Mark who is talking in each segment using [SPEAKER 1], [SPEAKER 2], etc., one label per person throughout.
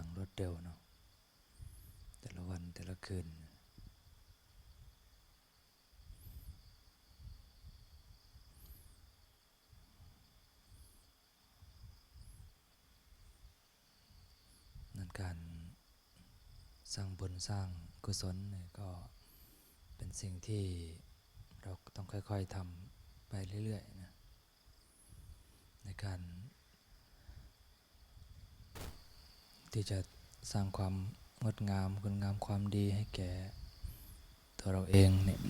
[SPEAKER 1] อย่างรวดเร็วเนาะแต่ละวันแต่ละคืน นั่นการสร้างบุญสร้างกุศลเนี่ยก็เป็นสิ่งที่เราต้องค่อยๆทำไปเรื่อยๆนะในการ ที่จะสร้างความงดงามคุณงามความดีให้แก่ตัวเราเองเนี่ย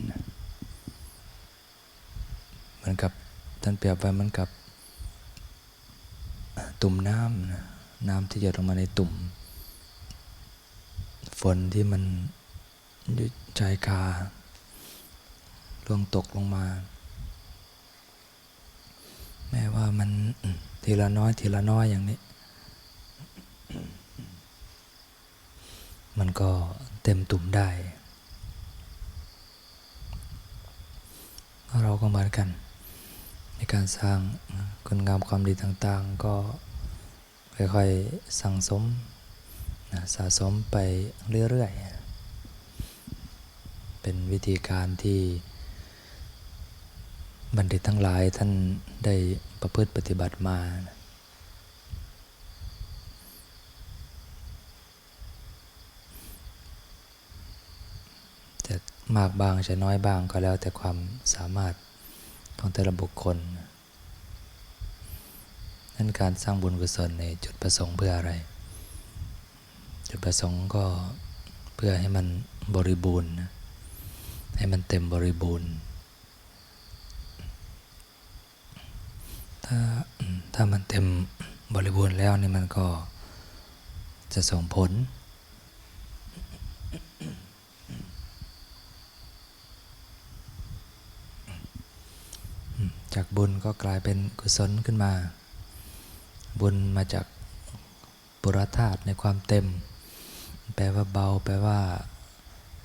[SPEAKER 1] เหมือนกับท่านเปรียบไว้เหมือนกับตุ่มน้ำนะน้ำที่หยดลงมาในตุ่ม ฝนที่มันยู่ชายคาล่วงตกลงมา แม้ว่ามันทีละน้อยทีละน้อยอย่างนี้ มันก็เต็มตุ่มได้ เราก็เหมือนกัน ในการสร้างคุณงามความดีต่างๆ ก็ค่อยๆสั่งสมนะสะสมไปเรื่อยๆ เป็นวิธีการที่บัณฑิตทั้งหลายท่านได้ประพฤติปฏิบัติมานะจะ มากบางจะน้อยบางก็แล้วแต่ความสามารถของแต่ละบุคคลนั้นการสร้างบุญกุศลในจุดประสงค์เพื่ออะไร จุดประสงค์ก็เพื่อให้มันบริบูรณ์ ให้มันเต็มบริบูรณ์ ถ้าถ้ามันเต็มบริบูรณ์แล้วนี่มันก็จะส่งผล จากบุญก็กลายเป็นกุศลขึ้นมา บุญมาจากปุรธาตุในความเต็ม แปลว่าเบา แปลว่า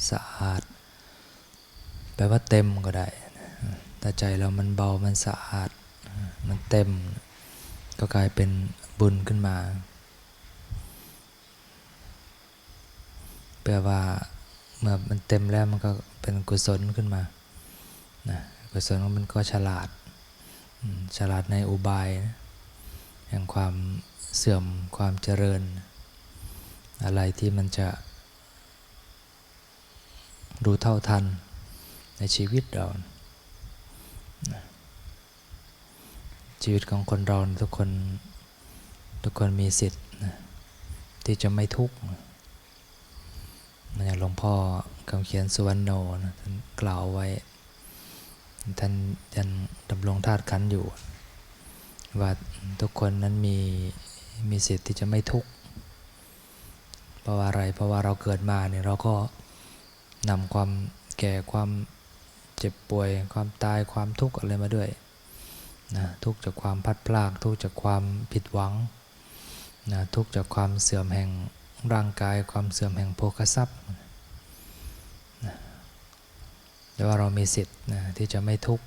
[SPEAKER 1] สะอาด แปลว่าเต็มก็ได้แต่ใจเรามันเบา มันสะอาด มันเต็ม ก็กลายเป็นบุญขึ้นมา แปลว่าเมื่อมันเต็มแล้วมันก็เป็นกุศลขึ้นมานะกุศลมันก็ฉลาด ฉลาดในอุบายนะแห่งความเสื่อมความเจริญ อะไรที่มันจะรู้เท่าทันในชีวิตเรา ชีวิตของคนเราทุกคนทุกคนมีสิทธิ์ที่จะไม่ทุกข์มันอย่างหลวงพ่อคำเขียนสุวรรณโนนะท่านกล่าวไว้ ท่านยังดำรงธาตุขันอยู่ ว่าทุกคนนั้นมีมีสิทธิ์ที่จะไม่ทุกข์เพราะว่าอะไรเพราะว่าเราเกิดมาเนี่ยเราก็นำความแก่ความเจ็บป่วย ความตายความทุกข์อะไรมาด้วยนะทุกข์จากความพัดพลาก ทุกข์จากความผิดหวังนะทุกข์จากความเสื่อมแห่งร่างกาย ความเสื่อมแห่งโภคทรัพย์ แต่ว่าเรามีสิทธิ์นะที่จะไม่ทุกข์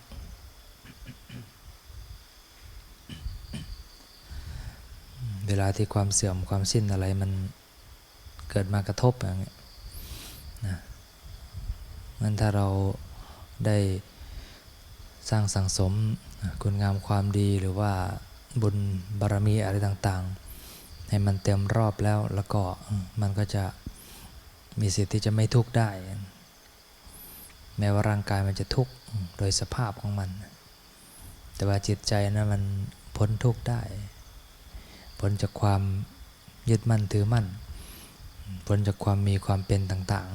[SPEAKER 1] เวลาที่ความเสื่อมความสิ้นอะไรมันเกิดมากระทบอย่างเงี้ยนะมันถ้าเราได้สร้างสังสมคุณงามความดีหรือว่าบุญบารมีอะไรต่างๆ ให้มันเต็มรอบแล้วแล้วก็มันก็จะมีสิทธิ์ที่จะไม่ทุกข์ได้ แม้ว่าร่างกายมันจะทุกข์โดยสภาพของมัน แต่ว่าจิตใจนะั้นมันพ้นทุกข์ได้ พ้นจากความยึดมั่นถือมั่น พ้นจากความมีความเป็นต่าง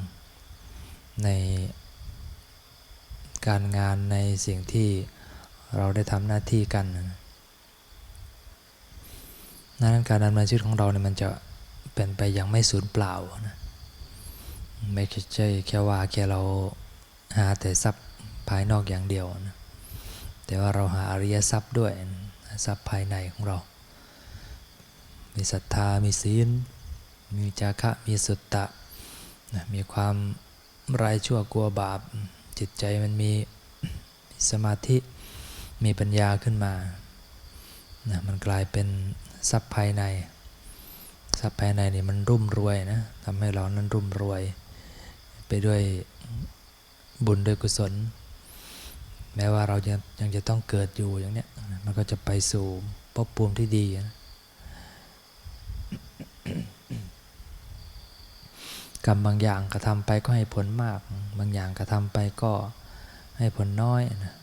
[SPEAKER 1] ๆ ในการงานในสิ่งที่เราได้ทำหน้าที่กันนั้นการดำเนินชีวิตของเราเนี่ยมันจะเป็นไปอย่างไม่สูญเปล่านะไม่ใช่แค่ว่าแค่เรา หาแต่ทรัพย์ภายนอกอย่างเดียวนะแต่ว่าเราหาอริยทรัพย์ด้วยทรัพย์ภายในของเรา มีศรัทธา มีศีล มีจาคะ มีสุตตะนะมีความไร้ชั่วกลัวบาป จิตใจมันมีมีสมาธิ มีปัญญาขึ้นมานะมันกลายเป็นทรัพย์ภายใน ทรัพย์ภายในนี่มันรุ่มรวยนะทำให้เรานั้นรุ่มรวย ไปด้วย บุญด้วยกุศล แม้ว่าเรายังยังจะต้องเกิดอยู่อย่างเนี้ยมันก็จะไปสู่ภพภูมิที่ดีนะกรรมบางอย่างกระทำไปก็ให้ผลมาก บางอย่างกระทำไปก็ให้ผลน้อยนะ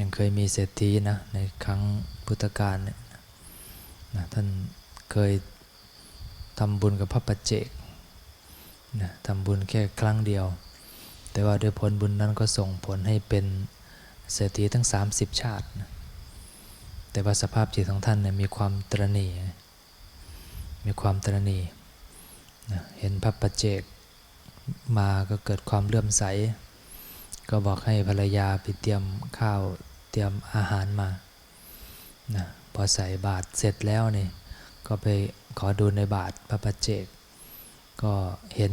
[SPEAKER 1] ยังเคยมีเศรษฐีนะในครั้งพุทธกาลเนี่ยนะท่านเคยทำบุญกับพระปัจเจก นะทำบุญแค่ครั้งเดียว แต่ว่าด้วยผลบุญนั้นก็ส่งผลให้เป็นเศรษฐีทั้ง 30 ชาตินะแต่ว่าสภาพจิตของท่านเนี่ยมีความตรณีมีความตรณีนะเห็นพระปัจเจกมาก็เกิดความเลื่อมใส ก็บอกให้ภรรยาไปเตรียมข้าวเตรียมอาหารมานะพอใส่บาตรเสร็จแล้วนี่ก็ไปขอดูในบาตรพระปัจเจก ก็เห็น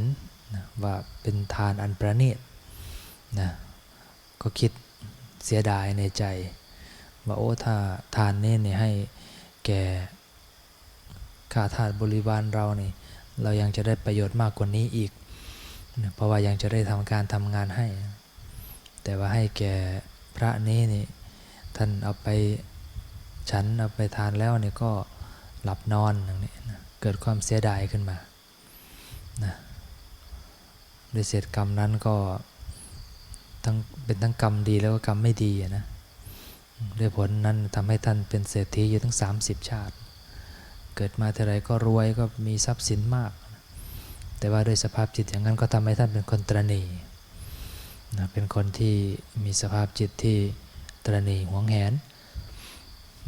[SPEAKER 1] นะว่าเป็นทานอันประณีตนะก็คิดเสียดายในใจ ว่าโอ้ถ้าทานนี่เนี่ยให้แก่ข้าทาสบริวารเรานี่เรายังจะได้ประโยชน์มากกว่านี้อีกนะเพราะว่ายังจะได้ทำการทำงานให้ แต่ว่าให้แก่พระนี้นี่ท่านเอาไปฉันเอาไปทานแล้วเนี่ยก็หลับนอนอย่างนี้นะเกิดความเสียดายขึ้นมา นะด้วยเศษกรรมนั้นก็ทั้งเป็นทั้งกรรมดีแล้วก็กรรมไม่ดีนะด้วยผลนั้นทำให้ท่านเป็นเศรษฐีอยู่ทั้ง 30 ชาติ เกิดมาเท่าไรก็รวยก็มีทรัพย์สินมาก แต่ว่าด้วยสภาพจิตอย่างนั้นก็ทำให้ท่านเป็นคนตรณีนะเป็นคนที่มีสภาพจิตที่ตรณีหวงแหน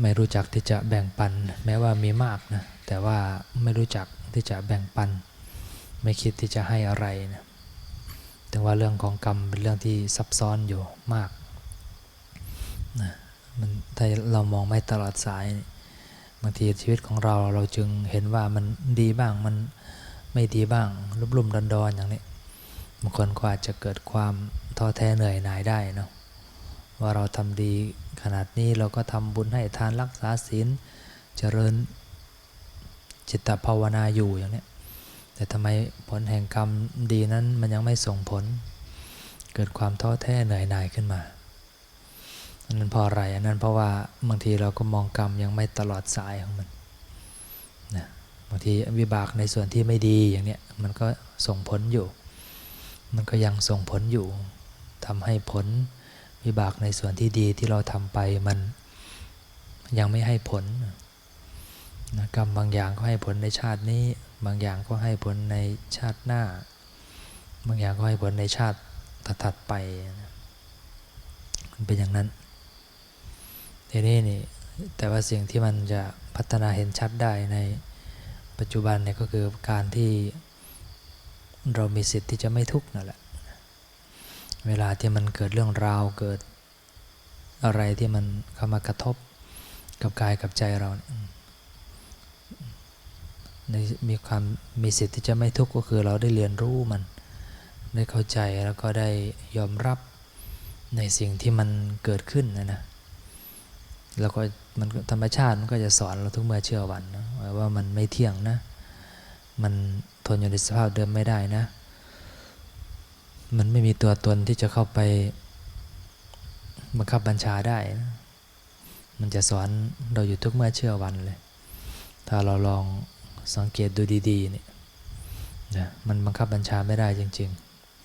[SPEAKER 1] ไม่รู้จักที่จะแบ่งปัน แม้ว่ามีมากนะแต่ว่าไม่รู้จักที่จะแบ่งปัน ไม่คิดที่จะให้อะไรนะถึงว่าเรื่องของกรรมเป็นเรื่องที่ซับซ้อนอยู่มากนะมันถ้าเรามองไม่ตลอดสายบางทีชีวิตของเราเราจึงเห็นว่ามันดีบ้างมันไม่ดีบ้างรุ่มๆดอนๆอย่างนี้บางคนก็อาจจะเกิดความท้อแท้เหนื่อยหน่ายได้เนาะว่าเราทำดีขนาดนี้เราก็ทำบุญให้ทานรักษาศีลเจริญจิตภาวนาอยู่อย่างนี้ แต่ทำไมผลแห่งกรรมดีนั้นมันยังไม่ส่งผล เกิดความท้อแท้เหนื่อยหน่ายขึ้นมาอันนั้นเพราะอะไรอันนั้นเพราะว่าบางทีเราก็มองกรรมยังไม่ตลอดสายของมันนะบางทีวิบากในส่วนที่ไม่ดีอย่างเนี้ยมันก็ส่งผลอยู่ มันก็ยังส่งผลอยู่ทำให้ผลวิบากในส่วนที่ดีที่เราทำไปมันยังไม่ให้ผลนะกรรมบางอย่างก็ให้ผลในชาตินี้ บางอย่างก็ให้ผลในชาติหน้า บางอย่างก็ให้ผลในชาติถัดๆไปมันเป็นอย่างนั้นทีนี้นี่แต่ว่าสิ่งที่มันจะพัฒนาเห็นชัดได้ในปัจจุบันเนี่ยก็คือการที่เรามีสิทธิ์ที่จะไม่ทุกข์นั่นแหละ เวลาที่มันเกิดเรื่องราวเกิดอะไรที่มันเข้ามากระทบกับกายกับใจเราใน มีความมีสิทธิ์ที่จะไม่ทุกข์ก็คือเราได้เรียนรู้มันได้เข้าใจแล้วก็ได้ยอมรับในสิ่งที่มันเกิดขึ้นนะนะแล้วก็มันธรรมชาติมันก็จะสอนเราทุกเมื่อเชื่อวันนะว่ามันไม่เที่ยงนะ มันทนอยู่ในสภาพเดิมไม่ได้นะ มันไม่มีตัวตนที่จะเข้าไปบังคับบัญชาได้นะมันจะสอนเราอยู่ทุกเมื่อเชื่อวันเลย ถ้าเราลอง สังเกตดูดีๆเนี่ยนะมันบังคับบัญชาไม่ได้จริง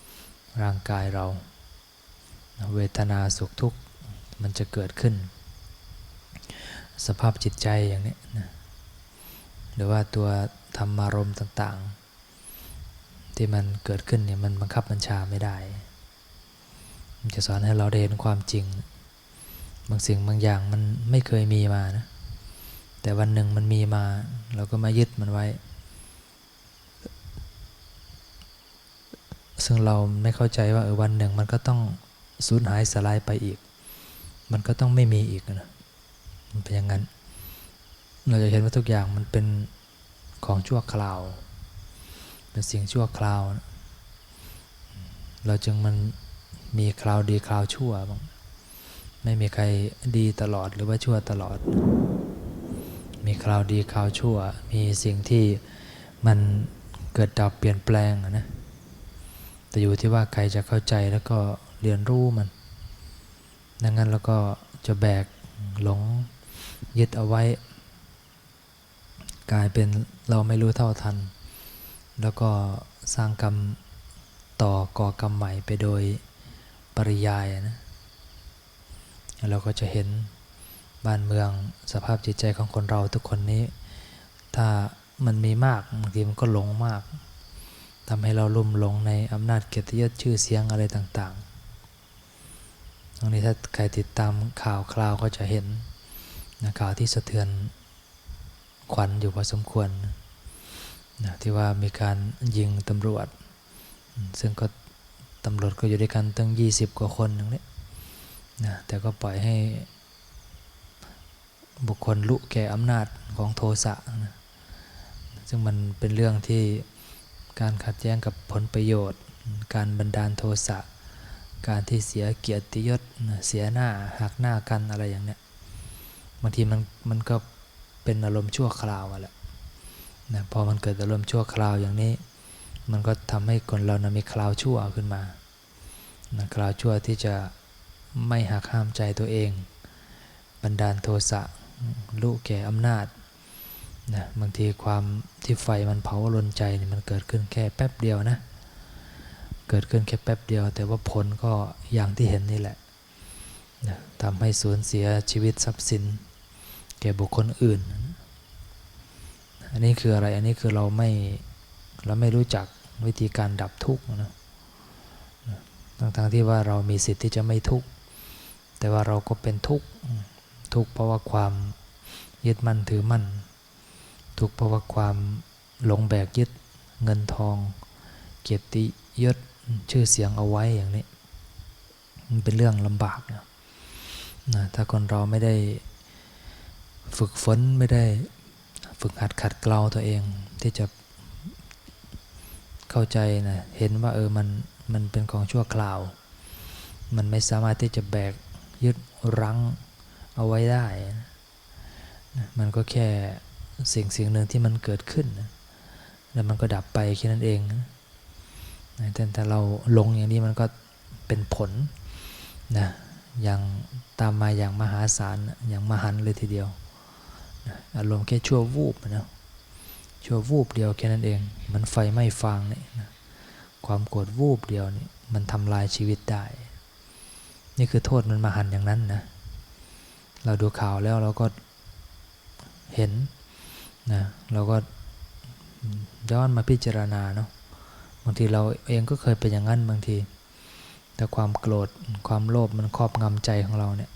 [SPEAKER 1] ๆ ร่างกายเราเวทนาสุขทุกข์มันจะเกิดขึ้น สภาพจิตใจอย่างนี้นะหรือว่าตัวธรรมารมณ์ต่างๆ ที่มันเกิดขึ้นเนี่ยมันบังคับบัญชาไม่ได้ มันจะสอนให้เราได้เห็นความจริง บางสิ่งบางอย่างมันไม่เคยมีมานะ แต่วันหนึ่งมันมีมา เราก็มายึดมันไว้ ซึ่งเราไม่เข้าใจว่าเออวันหนึ่งมันก็ต้องสูญหายสลายไปอีก มันก็ต้องไม่มีอีกนะมันเป็นอย่างนั้น เราจะเห็นว่าทุกอย่างมันเป็นของชั่วคราว เป็นสิ่งชั่วคราว เราจึงมันมีคราวดีคราวชั่วบ้างไม่มีใครดีตลอดหรือว่าชั่วตลอด มีคราวดีคราวชั่ว มีสิ่งที่มันเกิดดับเปลี่ยนแปลงนะแต่อยู่ที่ว่าใครจะเข้าใจแล้วก็เรียนรู้มันดังนั้นเราก็จะแบกหลงยึดเอาไว้ กลายเป็นเราไม่รู้เท่าทัน แล้วก็สร้างกรรมต่อก่อกรรมใหม่ไปโดยปริยายนะเราก็จะเห็น บ้านเมืองสภาพจิตใจของคนเราทุกคนนี้ ถ้ามันมีมากบางทีมันก็หลงมากทำให้เราลุ่มหลงในอำนาจเกียรติยศชื่อเสียงอะไรต่างๆตรงนี้ถ้าใครติดตามข่าวคราวก็จะเห็นนะข่าวที่สะเทือนขวัญอยู่พอสมควรนะที่ว่ามีการยิงตำรวจ ซึ่งก็ตำรวจก็อยู่ด้วยกันตั้ง 20 กว่าคนอย่างนี้นะแต่ก็ปล่อยให้ บุคคลลุแก่อำนาจของโทสะนะซึ่งมันเป็นเรื่องที่การขัดแย้งกับผลประโยชน์ การบันดาลโทสะ การที่เสียเกียรติยศ เสียหน้าหักหน้ากันอะไรอย่างเนี้ยบางทีมันมันก็เป็นอารมณ์ชั่วคราวอะแหละนะพอมันเกิดอารมณ์ชั่วคราวอย่างนี้ มันก็ทำให้คนเรานะมีคราวชั่วขึ้นมานะคราวชั่วที่จะไม่หักห้ามใจตัวเอง บันดาลโทสะ ลุแก่อำนาจนะบางทีความที่ไฟมันเผาลนใจนี่มันเกิดขึ้นแค่แป๊บเดียวนะ เกิดขึ้นแค่แป๊บเดียว แต่ว่าผลก็อย่างที่เห็นนี่แหละนะทำให้สูญเสียชีวิตทรัพย์สิน แก่บุคคลอื่น อันนี้คืออะไร อันนี้คือเราไม่เราไม่รู้จักวิธีการดับทุกข์นะทั้งๆที่ว่าเรามีสิทธิ์ที่จะไม่ทุกข์ แต่ว่าเราก็เป็นทุกข์ ทุกข์เพราะว่าความยึดมั่นถือมั่น ทุกข์เพราะว่าความหลงแบกยึดเงินทอง เกียรติยศชื่อเสียงเอาไว้อย่างนี้มันเป็นเรื่องลำบากนะนะถ้าคนเราไม่ได้ฝึกฝนไม่ได้ฝึกหัดขัดเกลาตัวเองที่จะเข้าใจนะเห็นว่าเออมันมันเป็นของชั่วคราว มันไม่สามารถที่จะแบกยึดรั้ง เอาไว้ได้นะมันก็แค่สิ่งสิ่งหนึ่งที่มันเกิดขึ้นนะแล้วมันก็ดับไปแค่นั้นเองนะแต่ถ้าเราลงอย่างนี้มันก็เป็นผลนะอย่างตามมาอย่างมหาศาลอย่างมหันเลยทีเดียวนะอารมณ์แค่ชั่ววูบนะชั่ววูบเดียวแค่นั้นเอง มันไฟไม้ฟางนี่นะความโกรธวูบเดียวนี่มันทำลายชีวิตได้ นี่คือโทษมันมาหันอย่างนั้นนะ เราดูข่าวแล้วเราก็เห็นนะเราก็ย้อนมาพิจารณาเนาะบางทีเราเองก็เคยเป็นอย่างนั้นบางที แต่ความโกรธความโลภมันครอบงำใจของเราเนี่ย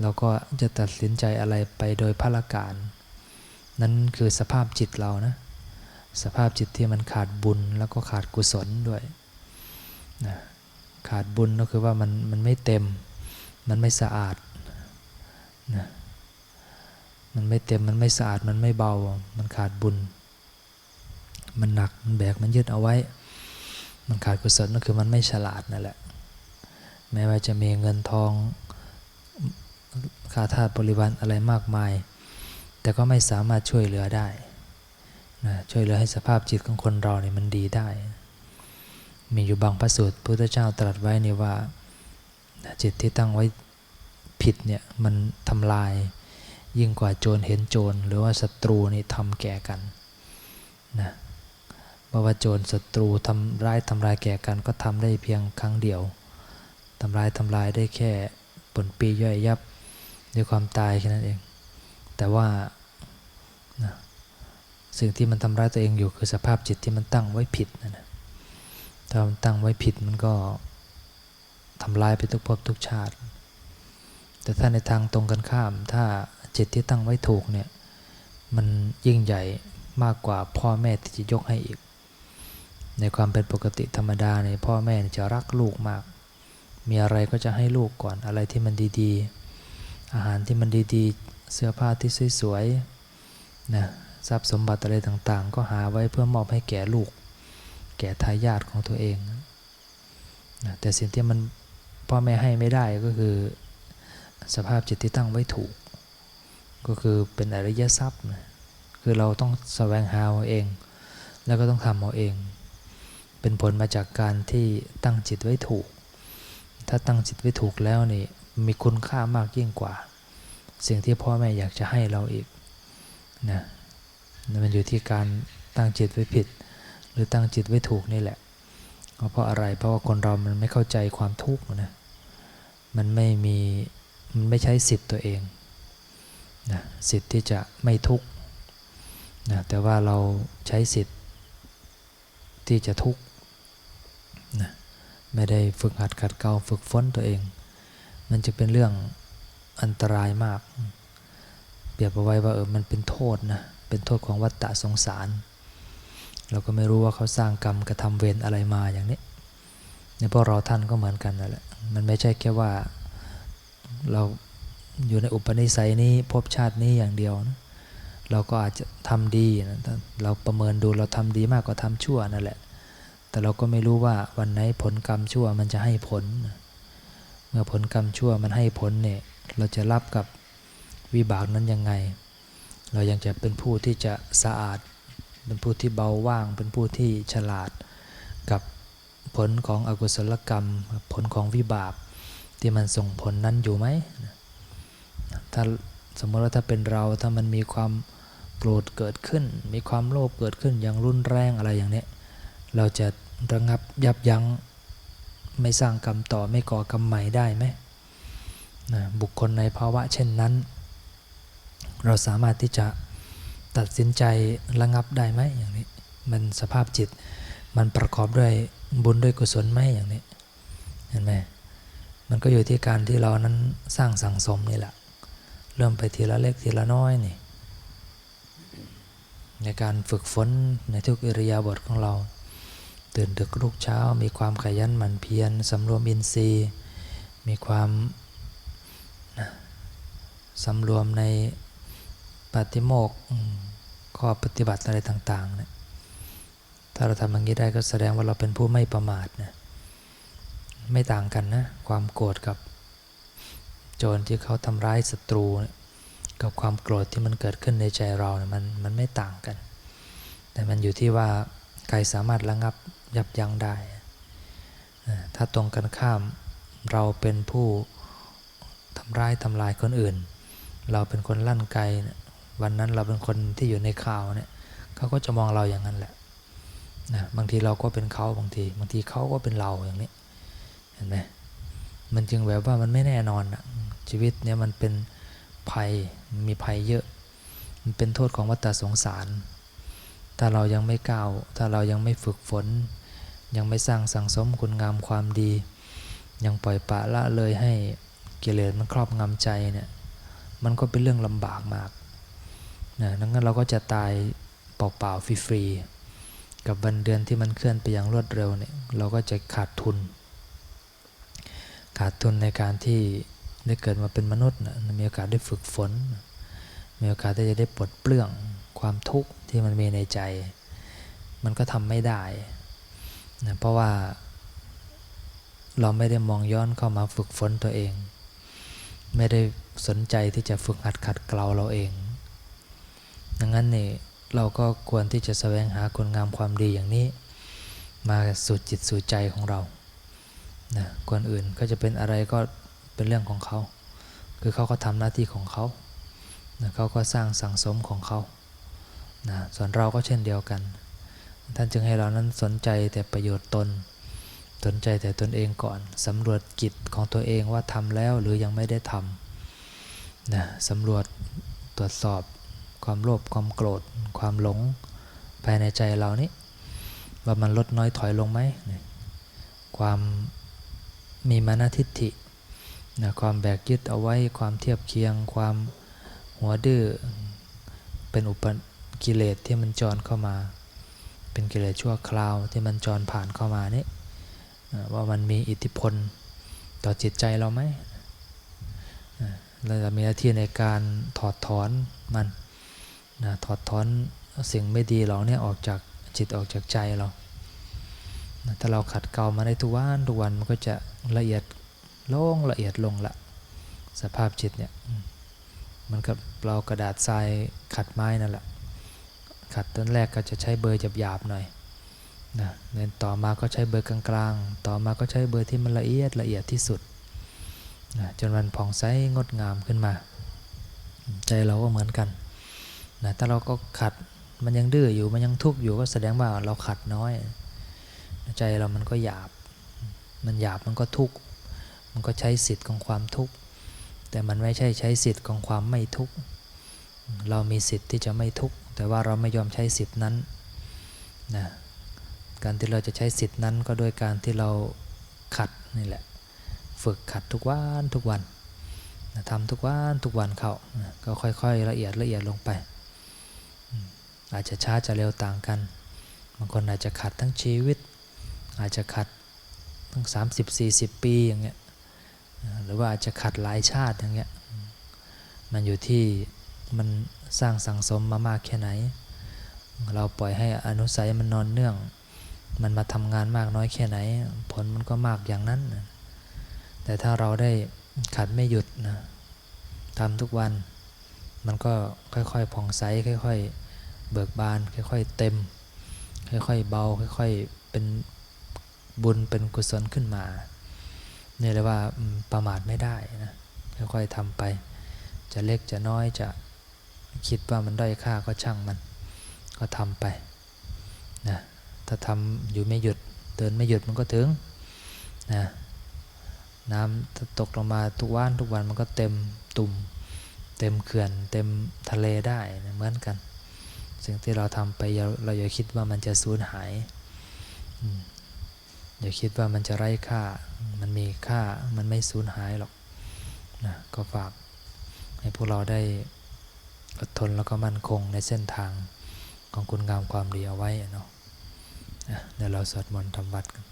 [SPEAKER 1] เราก็จะตัดสินใจอะไรไปโดยพละการ นั่นคือสภาพจิตเรานะสภาพจิตที่มันขาดบุญแล้วก็ขาดกุศลด้วยนะขาดบุญก็คือว่ามันมันไม่เต็ม มันไม่สะอาด นะมันไม่เต็มมันไม่สะอาดมันไม่เบา มันขาดบุญ มันหนักมันแบกมันยึดเอาไว้ มันขาดกุศลก็คือมันไม่ฉลาดนั่นแหละ แม้ว่าจะมีเงินทองค่าทาสบริวารอะไรมากมาย แต่ก็ไม่สามารถช่วยเหลือได้นะช่วยเหลือให้สภาพจิตของคนเราเนี่ยมันดีได้ มีอยู่บางพระสูตรพระพุทธเจ้าตรัสไว้นี่ว่าจิตที่ตั้งไว้ ผิดเนี่ยมันทำลายยิ่งกว่าโจรเห็นโจรหรือว่าศัตรูนี่ทำแก่กันนะเพราะว่าโจรศัตรูทำร้ายทำลายแก่กันก็ทำได้เพียงครั้งเดียวทำลายทำลายได้แค่ผลปีย่อยยับด้วยความตายแค่นั้นเอง แต่ว่านะสิ่งที่มันทำร้ายตัวเองอยู่คือสภาพจิตที่มันตั้งไว้ผิดนะนะถ้ามันตั้งไว้ผิดมันก็ทำลายไปทุกภพทุกชาติ แต่ถ้าในทางตรงกันข้าม ถ้าจิตที่ตั้งไว้ถูกเนี่ยมันยิ่งใหญ่มากกว่าพ่อแม่ที่จะยกให้อีก ในความเป็นปกติธรรมดาในพ่อแม่จะรักลูกมาก มีอะไรก็จะให้ลูกก่อนอะไรที่มันดีๆ อาหารที่มันดีๆ เสื้อผ้าที่สวยๆนะทรัพย์สมบัติอะไรต่างๆ ก็หาไว้เพื่อมอบให้แก่ลูก แก่ทายาทของตัวเองนะแต่สิ่งที่มันพ่อแม่ให้ไม่ได้ก็คือ สภาพจิตที่ตั้งไว้ถูก ก็คือเป็นอริยทรัพย์นะคือเราต้องแสวงหาเอาเอง แล้วก็ต้องทำเอาเอง เป็นผลมาจากการที่ตั้งจิตไว้ถูก ถ้าตั้งจิตไว้ถูกแล้วนี่มีคุณค่ามากยิ่งกว่า สิ่งที่พ่อแม่อยากจะให้เราอีกนะมันอยู่ที่การตั้งจิตไว้ผิด หรือตั้งจิตไว้ถูกนี่แหละ เพราะอะไรเพราะว่าคนเรามันไม่เข้าใจความทุกข์นะมันไม่มี มันไม่ใช้สิทธิ์ตัวเองนะสิทธิ์ที่จะไม่ทุกข์นะแต่ว่าเราใช้สิทธิ์ที่จะทุกข์นะไม่ได้ฝึกหัดขัดเกลาฝึกฝนตัวเอง มันจะเป็นเรื่องอันตรายมาก เปรียบเอาไว้ว่าเออมันเป็นโทษนะเป็นโทษของวัฏฏะสงสาร เราก็ไม่รู้ว่าเขาสร้างกรรมกระทำเวรอะไรมาอย่างนี้ในพวกเราท่านก็เหมือนกันนั่นแหละมันไม่ใช่แค่ว่า เราอยู่ในอุปนิสัยนี้ภพชาตินี้อย่างเดียวนะเราก็อาจจะทำดีนะเราประเมินดูเราทำดีมากกว่าทำชั่วนั่นแหละ แต่เราก็ไม่รู้ว่าวันไหนผลกรรมชั่วมันจะให้ผล เมื่อผลกรรมชั่วมันให้ผลเนี่ยเราจะรับกับวิบากนั้นยังไง เรายังจะเป็นผู้ที่จะสะอาด เป็นผู้ที่เบาว่าง เป็นผู้ที่ฉลาดกับผลของอกุศลกรรม ผลของวิบาก ที่มันส่งผลนั้นอยู่ไหมถ้าสมมติว่าถ้าเป็นเราถ้ามันมีความโกรธเกิดขึ้น มีความโลภเกิดขึ้นอย่างรุนแรงอะไรอย่างนี้เราจะระงับยับยั้งไม่สร้างกรรมต่อไม่ก่อกรรมใหม่ได้ไหมนะบุคคลในภาวะเช่นนั้น เราสามารถที่จะตัดสินใจระงับได้ไหมอย่างนี้ มันสภาพจิตมันประกอบด้วยบุญด้วยกุศลไหมอย่างนี้เห็นไหม มันก็อยู่ที่การที่เรานั้นสร้างสังสมนี่แหละ เริ่มไปทีละเล็กทีละน้อยนี่ ในการฝึกฝนในทุกอิริยาบถของเรา ตื่นดึกลุกเช้า มีความขยันหมั่นเพียรสำรวมอินทรีย์ มีความนะสำรวมในปฏิโมกข์ข้อปฏิบัติอะไรต่างๆเนี่ยถ้าเราทำอย่างนี้ได้ก็แสดงว่าเราเป็นผู้ไม่ประมาทนะ ไม่ต่างกันนะ ความโกรธกับ โจรที่เขาทำร้ายศัตรู กับความโกรธที่มันเกิดขึ้นในใจเราเนี่ยมันมันไม่ต่างกัน แต่มันอยู่ที่ว่าใครสามารถระงับยับยั้งได้ ถ้าตรงกันข้ามเราเป็นผู้ทำร้ายทำลายคนอื่น เราเป็นคนลั่นไกวันนั้นเราเป็นคนที่อยู่ในข่าวเนี่ยเขาก็จะมองเราอย่างนั้นแหละนะบางทีเราก็เป็นเขาบางที บางทีเขาก็เป็นเราอย่างนี้ เห็นไหมมันจึงแบบว่ามันไม่แน่นอนอะชีวิตเนี่ยมันเป็นภัยมีภัยเยอะ มันเป็นโทษของวัฏสงสาร ถ้าเรายังไม่ก้าวถ้าเรายังไม่ฝึกฝน ยังไม่สร้างสังสมคุณงามความดี ยังปล่อยปะละเลยให้กิเลสมันครอบงำใจเนี่ยมันก็เป็นเรื่องลำบากมากนะดังนั้นเราก็จะตายเปล่าๆฟรีๆกับวันเดือนที่มันเคลื่อนไปอย่างรวดเร็วเนี่ยเราก็จะขาดทุน ขาดทุนในการที่ได้เกิดมาเป็นมนุษย์นะมีโอกาสได้ฝึกฝน มีโอกาสที่จะได้ปลดเปลื้องความทุกข์ที่มันมีในใจ มันก็ทำไม่ได้นะเพราะว่าเราไม่ได้มองย้อนเข้ามาฝึกฝนตัวเอง ไม่ได้สนใจที่จะฝึกหัดขัดเกลาเราเอง ดังนั้นนี่เราก็ควรที่จะแสวงหาคุณงามความดีอย่างนี้ มาสู่จิตสู่ใจของเรา นะคนอื่นก็จะเป็นอะไรก็เป็นเรื่องของเขา คือเขาก็ทำหน้าที่ของเขานะเขาก็สร้างสังสมของเขานะส่วนเราก็เช่นเดียวกัน ท่านจึงให้เรานั้นสนใจแต่ประโยชน์ตน สนใจแต่ตนเองก่อนสำรวจกิจของตัวเองว่าทำแล้วหรือยังไม่ได้ทำนะสำรวจตรวจสอบความโลภความโกรธ ความหลงภายในใจเรานี้ว่ามันลดน้อยถอยลงไหมความ มีมานาทิฏฐินะความแบกยึดเอาไว้ความเทียบเคียง ความหัวดื้อเป็นอุปกิเลสที่มันจรเข้ามา เป็นกิเลสชั่วคราวที่มันจรผ่านเข้ามานี่ว่ามันมีอิทธิพลต่อจิตใจเราไหมเราจะมีหน้าที่ในการถอดถอนมันนะถอดถอนสิ่งไม่ดีเหล่านี้ออกจากจิตออกจากใจเรา ถ้าเราขัดเกลามาได้ทุกวันทุกวันมันก็จะละเอียดลงละเอียดลงละ สภาพจิตเนี่ยมันกับเรากระดาษทรายขัดไม้นั่นแหละขัดต้นแรกก็จะใช้เบอร์หยาบๆหน่อยนะเดินต่อมาก็ใช้เบอร์กลางๆ ต่อมาก็ใช้เบอร์ที่มันละเอียดละเอียดที่สุดนะจนมันผ่องใสงดงามขึ้นมา ใจเราก็เหมือนกันนะถ้าเราก็ขัดมันยังดื้ออยู่มันยังทุกข์อยู่ก็แสดงว่าเราขัดน้อย ใจเรามันก็หยาบ มันหยาบมันก็ทุกข์ มันก็ใช้สิทธิ์ของความทุกข์ แต่มันไม่ใช่ใช้สิทธิ์ของความไม่ทุกข์ เรามีสิทธิ์ที่จะไม่ทุกข์ แต่ว่าเราไม่ยอมใช้สิทธิ์นั้นนะการที่เราจะใช้สิทธิ์นั้นก็โดยการที่เราขัดนี่แหละ ฝึกขัดทุกวันทุกวันทำทุกวันทุกวันเขานะก็ค่อยๆ ละเอียดละเอียดลงไป อาจจะช้าจะเร็วต่างกัน บางคนอาจจะขัดทั้งชีวิต อาจจะขัดทั้ง 30-40 ปีอย่างเงี้ยหรือว่าอาจจะขัดหลายชาติอย่างเงี้ยมันอยู่ที่มันสร้างสังสมมามากแค่ไหน เราปล่อยให้อนุสัยมันนอนเนื่อง มันมาทำงานมากน้อยแค่ไหน ผลมันก็มากอย่างนั้น แต่ถ้าเราได้ขัดไม่หยุดนะทำทุกวัน มันก็ค่อยๆผ่องใสค่อย ๆ เบิกบาน ค่อย ๆ เต็ม ค่อย ๆ เบา ค่อย ๆ เป็น บุญเป็นกุศลขึ้นมาเนี่ยเลยว่าประมาทไม่ได้นะค่อยๆทำไป จะเล็กจะน้อยจะคิดว่ามันด้อยค่าก็ช่างมัน ก็ทำไปนะถ้าทำอยู่ไม่หยุดเดินไม่หยุดมันก็ถึงนะน้ำถ้าตกลงมาทุกวันทุกวันมันก็เต็มตุ่ม เต็มเขื่อน เต็มทะเลได้นะเหมือนกัน สิ่งที่เราทำไปอย่าเราอย่าคิดว่ามันจะสูญหาย อย่าคิดว่ามันจะไร้ค่า มันมีค่า มันไม่สูญหายหรอกนะก็ฝากให้พวกเราได้อดทนแล้วก็มั่นคงในเส้นทางของคุณงามความดีเอาไว้เนาะอะเดี๋ยวเราสวดมนต์ทำวัดกัน